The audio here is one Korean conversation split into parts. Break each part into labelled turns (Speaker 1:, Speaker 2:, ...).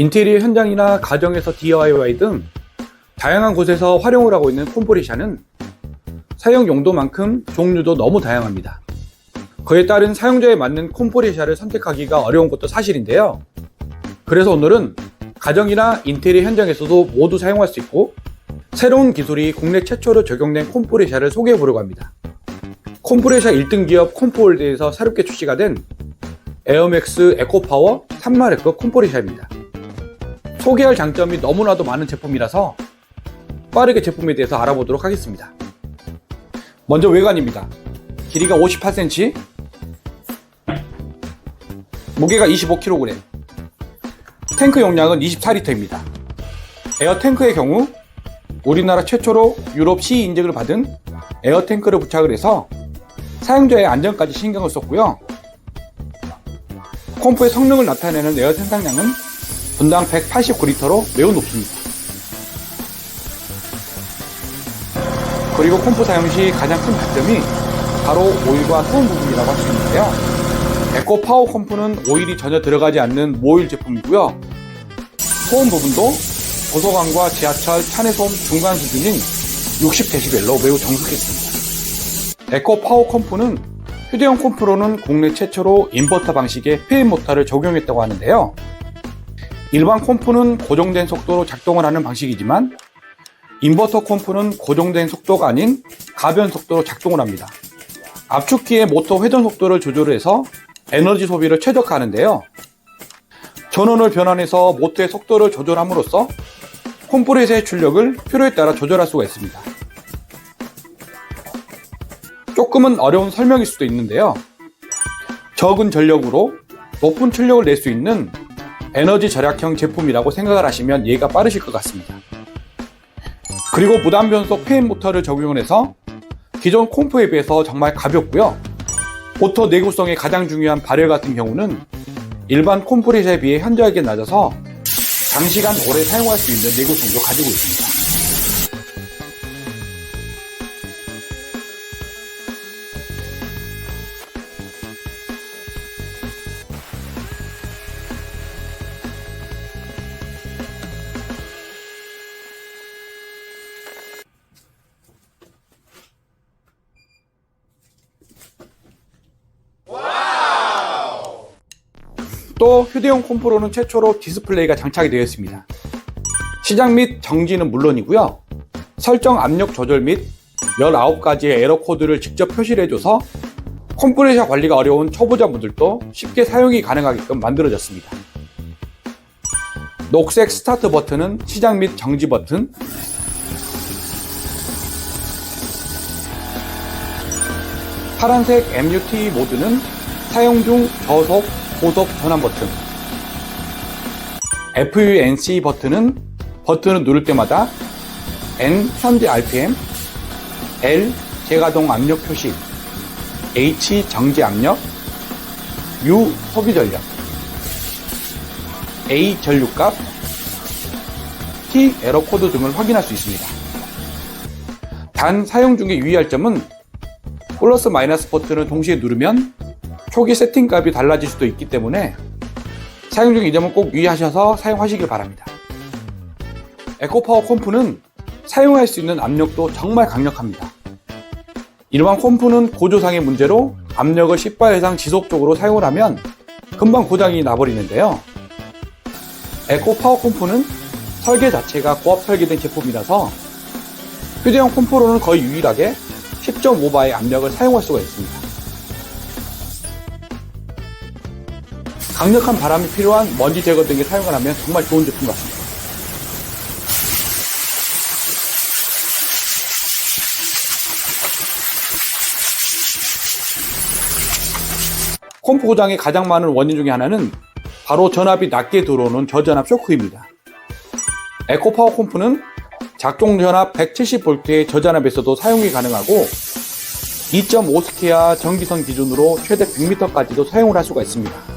Speaker 1: 인테리어 현장이나 가정에서 DIY 등 다양한 곳에서 활용을 하고 있는 콤포리샤는 사용 용도만큼 종류도 너무 다양합니다. 그에 따른 사용자에 맞는 콤포리샤를 선택하기가 어려운 것도 사실인데요. 그래서 오늘은 가정이나 인테리어 현장에서도 모두 사용할 수 있고 새로운 기술이 국내 최초로 적용된 콤포리샤를 소개해 보려고 합니다. 콤프레샤 1등 기업 콤포월드에서 새롭게 출시가 된 에어맥스 에코파워 3마력급 콤포리샤입니다. 소개할 장점이 너무나도 많은 제품이라서 빠르게 제품에 대해서 알아보도록 하겠습니다. 먼저 외관입니다. 길이가 58cm, 무게가 25kg, 탱크 용량은 24리터입니다. 에어 탱크의 경우 우리나라 최초로 유럽 C 인증을 받은 에어 탱크를 부착을 해서 사용자의 안전까지 신경을 썼고요. 콤프의 성능을 나타내는 에어 생산량은 분당 189리터로 매우 높습니다. 그리고 콤프 사용 시 가장 큰 단점이 바로 오일과 소음 부분이라고 할 수 있는데요. 에코 파워 콤프는 오일이 전혀 들어가지 않는 모일 제품이고요. 소음 부분도 도서관과 지하철 차내 소음 중간 수준인 60dB로 매우 정숙했습니다. 에코 파워 컴프는 휴대용 컴프로는 국내 최초로 인버터 방식의 페인 모터를 적용했다고 하는데요. 일반 컴프는 고정된 속도로 작동을 하는 방식이지만 인버터 컴프는 고정된 속도가 아닌 가변 속도로 작동을 합니다. 압축기의 모터 회전 속도를 조절해서 에너지 소비를 최적화하는데요. 전원을 변환해서 모터의 속도를 조절함으로써 콤프레서의 출력을 필요에 따라 조절할 수가 있습니다. 조금은 어려운 설명일 수도 있는데요. 적은 전력으로 높은 출력을 낼 수 있는 에너지 절약형 제품이라고 생각을 하시면 이해가 빠르실 것 같습니다. 그리고 무단 변속 페인 모터를 적용을 해서 기존 콤프에 비해서 정말 가볍고요. 모터 내구성의 가장 중요한 발열 같은 경우는 일반 콤프레셔에 비해 현저하게 낮아서 장시간 오래 사용할 수 있는 내구성도 가지고 있습니다. 또 휴대용 콤프로는 최초로 디스플레이가 장착이 되어 있습니다. 시작 및 정지는 물론이고요. 설정 압력 조절 및 19가지의 에러 코드를 직접 표시를 해줘서 컴프레셔 관리가 어려운 초보자분들도 쉽게 사용이 가능하게끔 만들어졌습니다. 녹색 스타트 버튼은 시작 및 정지 버튼, 파란색 MUT 모드는 사용 중 저속, 고속 전환 버튼. FUNC 버튼은 버튼을 누를 때마다 N 현재 RPM, L 재가동 압력 표시, H 정지 압력, U 소비 전력, A 전류값, T 에러 코드 등을 확인할 수 있습니다. 단 사용 중에 유의할 점은 플러스 마이너스 버튼을 동시에 누르면 초기 세팅 값이 달라질 수도 있기 때문에 사용 중이 점은 꼭 유의하셔서 사용하시길 바랍니다. 에코파워 콤프는 사용할 수 있는 압력도 정말 강력합니다. 일반 콤프는 고조상의 문제로 압력을 10바 이상 지속적으로 사용을 하면 금방 고장이 나버리는데요. 에코 파워 콤프는 설계 자체가 고압 설계된 제품이라서 휴대용 콤프로는 거의 유일하게 10.5바의 압력을 사용할 수가 있습니다. 강력한 바람이 필요한 먼지 제거 등에 사용을 하면 정말 좋은 제품 같습니다. 콤프 고장의 가장 많은 원인 중에 하나는 바로 전압이 낮게 들어오는 저전압 쇼크입니다. 에코파워 콤프는 작동 전압 170V의 저전압에서도 사용이 가능하고 2.5스퀘어 전기선 기준으로 최대 100m까지도 사용을 할 수가 있습니다.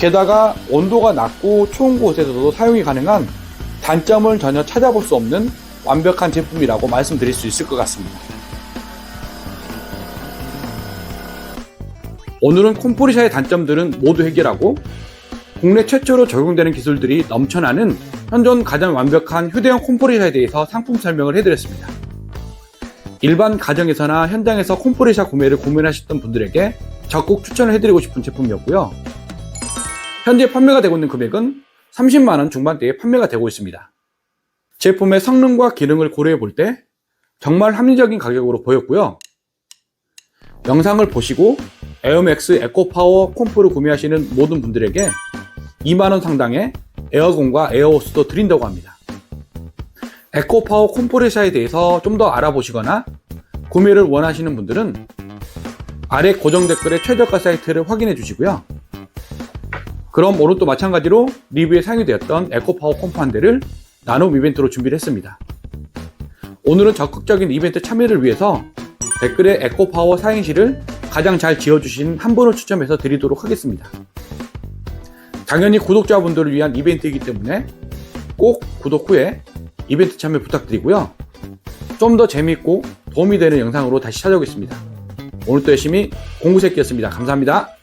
Speaker 1: 게다가 온도가 낮고 추운 곳에서도 사용이 가능한 단점을 전혀 찾아볼 수 없는 완벽한 제품이라고 말씀드릴 수 있을 것 같습니다. 오늘은 콤포리샤의 단점들은 모두 해결하고 국내 최초로 적용되는 기술들이 넘쳐나는 현존 가장 완벽한 휴대용 콤프레셔에 대해서 상품 설명을 해드렸습니다. 일반 가정에서나 현장에서 콤프레셔 구매를 고민하셨던 분들에게 적극 추천을 해드리고 싶은 제품이었고요. 현재 판매가 되고 있는 금액은 30만원 중반대에 판매가 되고 있습니다. 제품의 성능과 기능을 고려해 볼 때 정말 합리적인 가격으로 보였고요. 영상을 보시고 에어맥스 에코파워 콤프를 구매하시는 모든 분들에게 2만원 상당의 에어건과 에어호스도 드린다고 합니다. 에코파워 콤프레셔에 대해서 좀 더 알아보시거나 구매를 원하시는 분들은 아래 고정 댓글의 최저가 사이트를 확인해 주시고요. 그럼 오늘 또 마찬가지로 리뷰에 사용이 되었던 에코파워 대를 나눔 이벤트로 준비를 했습니다. 오늘은 적극적인 이벤트 참여를 위해서 댓글에 에코파워 사행시를 가장 잘 지어주신 한 분을 추첨해서 드리도록 하겠습니다. 당연히 구독자분들을 위한 이벤트이기 때문에 꼭 구독 후에 이벤트 참여 부탁드리고요. 좀 더 재밌고 도움이 되는 영상으로 다시 찾아오겠습니다. 오늘도 열심히 공부새끼였습니다. 감사합니다.